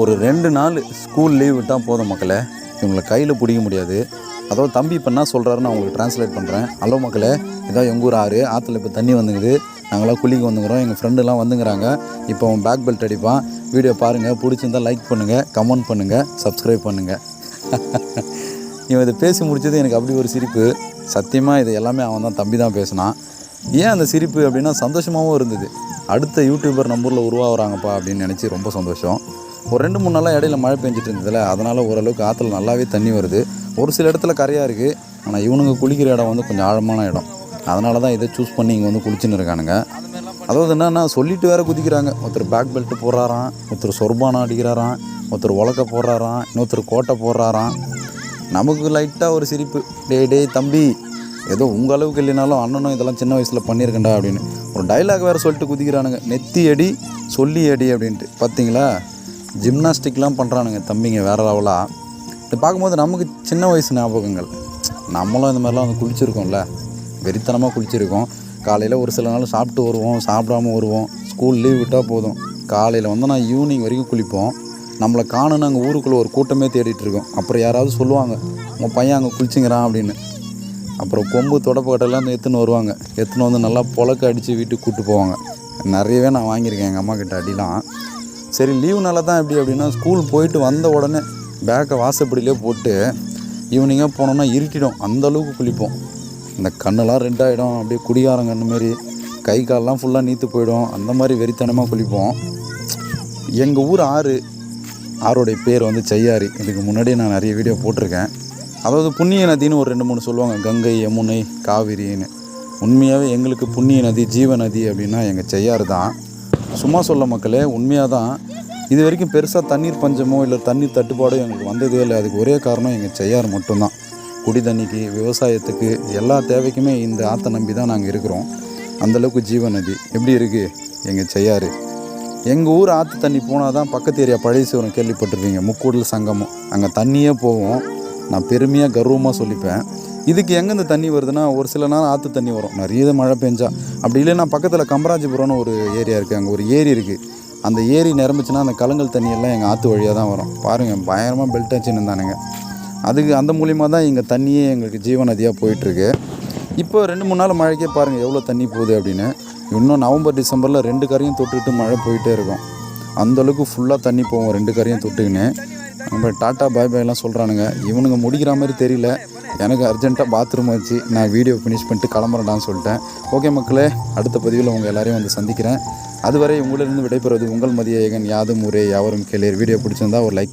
ஒரு ரெண்டு நாள் ஸ்கூல் லீவ் விட்டால் போதும் மக்களை. இவங்களை கையில் பிடிக்க முடியாது. அதாவது தம்பி இப்போ என்ன சொல்கிறாருன்னு நான் உங்களுக்கு ட்ரான்ஸ்லேட் பண்ணுறேன் ஹலோ மக்களே இதான் எங்கள் ஊர் ஆறு. ஆற்றுல இப்போ தண்ணி வந்துங்குது நாங்களாம் குளிக்க வந்துங்கிறோம் எங்கள் ஃப்ரெண்டுலாம் வந்துங்கிறாங்க இப்போ அவன் பேக் பெல்ட் அடிப்பான். வீடியோ பாருங்கள் பிடிச்சிருந்தா லைக் பண்ணுங்கள் கமெண்ட் பண்ணுங்கள் சப்ஸ்கிரைப் பண்ணுங்கள் இவன் இதை பேசி முடிச்சது எனக்கு அப்படி ஒரு சிரிப்பு. சத்தியமாக இது எல்லாமே அவன் தான் தம்பி தான் பேசினான். ஏன் அந்த சிரிப்பு அப்படின்னா சந்தோஷமாகவும் இருந்தது. அடுத்த யூடியூபர் நம்பரில் உருவாகிறாங்கப்பா அப்படின்னு நினச்சி ரொம்ப சந்தோஷம். ஒரு ரெண்டு மூணு நாளாக இடையில மழை பெஞ்சிட்டு இருந்ததில்ல அதனால் ஓரளவுக்கு ஆற்றுல நல்லாவே தண்ணி வருது. ஒரு சில இடத்துல கரையாக இருக்குது ஆனால் இவனுங்க குளிக்கிற இடம் வந்து கொஞ்சம் ஆழமான இடம். அதனால தான் இதை சூஸ் பண்ணி இங்கே வந்து குளிச்சுன்னு இருக்கானுங்க. அதாவது என்னென்னா சொல்லிட்டு வேறு குதிக்கிறாங்க. ஒருத்தர் பேக் பெல்ட் போடுறாராம் ஒருத்தர் சொர்பானம் அடிக்கிறாராம் ஒருத்தர் உலக்க போடுறாராம் இன்னொருத்தர் கோட்டை போடுறாராம். நமக்கு லைட்டாக ஒரு சிரிப்பு. டே டே தம்பி ஏதோ உங்கள் அளவுக்கு இல்லைனாலும் அண்ணனும் இதெல்லாம் சின்ன வயசில் பண்ணியிருக்கேன்டா அப்படின்னு. ஒரு டைலாக் வேறு சொல்லிட்டு குதிக்கிறானுங்க. நெத்தி அடி சொல்லி அடி அப்படின்ட்டு. பார்த்தீங்களா ஜிம்னாஸ்டிக்லாம் பண்ணுறானுங்க தம்பிங்க வேறு லெவலாக இது பார்க்கும்போது நமக்கு சின்ன வயசு ஞாபகங்கள். நம்மளும் இந்த மாதிரிலாம் வந்து குளிச்சிருக்கோம்ல. வெறித்தனமாக குளிச்சிருக்கோம். காலையில் ஒரு சில நாள் சாப்பிட்டு வருவோம் சாப்பிடாம வருவோம். ஸ்கூல் லீவ் விட்டால் போதும். காலையில் வந்து நான் ஈவினிங் வரைக்கும் குளிப்போம். நம்மளை காணுன்னு அங்கே ஊருக்குள்ளே ஒரு கூட்டமே தேடிட்டு இருக்கோம். அப்புறம் யாராவது சொல்லுவாங்க உங்கள் பையன் அங்கே குளிச்சிங்கிறான் அப்படின்னு. அப்புறம் கொம்பு தொடப்பக்கட்டெல்லாம் வந்து எடுத்துன்னு வருவாங்க. எடுத்துன்னு வந்து நல்லா புழக்க அடித்து வீட்டுக்கு கூப்பிட்டு போவாங்க. நிறையவே நான் வாங்கியிருக்கேன் எங்கள் அம்மா கிட்ட அடிலாம். சரி லீவுனால தான் எப்படி அப்படின்னா ஸ்கூல் போயிட்டு வந்த உடனே பேக்கை வாசப்படியிலே போட்டு ஈவினிங்காக போனோம்னா இருட்டிடும். அந்தளவுக்கு குளிப்போம். இந்த கண்ணெல்லாம் ரெண்டாயிடும் அப்படியே குடிகாரங்க அந்த மாதிரி கை கால்லாம் ஃபுல்லாக நீத்து போயிடும். அந்த மாதிரி வெறித்தனமாக குளிப்போம். எங்கள் ஊர் ஆறு ஆறுடைய பேர் வந்து செய்யாறு. இதுக்கு முன்னாடி நான் நிறைய வீடியோ போட்டிருக்கேன். அதாவது புண்ணிய நதின்னு ஒரு ரெண்டு மூணு சொல்லுவாங்க. கங்கை யமுனை காவிரின்னு. உண்மையாகவே எங்களுக்கு புண்ணிய நதி ஜீவ நதி அப்படின்னா எங்கள் செய்யாறு தான். சும்மா சொல்ல மக்களே உண்மையாக தான் இது வரைக்கும் பெருசாக தண்ணீர் பஞ்சமோ இல்லை தண்ணீர் தட்டுப்பாடோ எங்களுக்கு வந்ததே இல்லை. அதுக்கு ஒரே காரணம் எங்கள் செய்யார் மட்டும்தான். குடி தண்ணிக்கு விவசாயத்துக்கு எல்லா தேவைக்குமே இந்த ஆற்றை நம்பி தான் நாங்கள் இருக்கிறோம். அந்தளவுக்கு ஜீவநதி எப்படி இருக்குது எங்கள் செய்யார். எங்கள் ஊர் ஆற்று தண்ணி போனால் தான் பக்கத்து ஏரியா பழையசிவரம் கேள்விப்பட்டிருக்கீங்க முக்கூடல் சங்கமம். அங்கே தண்ணியே போகும். நான் பெருமையாக கர்வமாக சொல்லிப்பேன். இதுக்கு எங்கேருந்து தண்ணி வருதுன்னா ஒரு சில நேரம் ஆற்று தண்ணி வரும். நிறைய மழை பெஞ்சா. அப்படி இல்லைன்னா பக்கத்தில் கம்பராஜபுரம்னு ஒரு ஏரியா இருக்குது அங்கே ஒரு ஏரி இருக்குது அந்த ஏரி நிரம்பிச்சுன்னா அந்த கலங்கல் தண்ணியெல்லாம் எங்கள் ஆற்று வழியாக தான் வரும். பாருங்கள் பயங்கரமாக பெல்ட் அடிச்சுன்னு இருந்தானுங்க. அதுக்கு அந்த மூலியமாக தான் எங்கள் தண்ணியே எங்களுக்கு ஜீவ நதியாக போயிட்டுருக்கு. இப்போ ரெண்டு மூணு நாள் மழைக்கே பாருங்கள் எவ்வளோ தண்ணி போகுது அப்படின்னு. இன்னும் நவம்பர் டிசம்பரில் ரெண்டு கரையும் தொட்டுக்கிட்டு மழை போயிட்டே இருக்கும். அந்தளவுக்கு ஃபுல்லாக தண்ணி போகும் ரெண்டு கரையும் தொட்டுக்கின்னு. நம்ம டாட்டா பாய் பாய்லாம் சொல்கிறானுங்க இவனுங்க முடிக்கிற மாதிரி தெரியல. எனக்கு அர்ஜென்ட்டாக பாத்ரூம் வச்சு நான் வீடியோ ஃபினிஷ் பண்ணிட்டு கிளம்புறேன்டான்னு சொல்லிட்டேன். ஓகே மக்களே அடுத்த பதிவில் உங்கள் எல்லாரையும் வந்து சந்திக்கிறேன். அதுவரை உங்களிலிருந்து விடைபெறுவது உங்கள் மதிய ஏகன் யாதும் ஊரே யாவரும் கேளியர் வீடியோ பிடிச்சிருந்தா ஒரு லைக்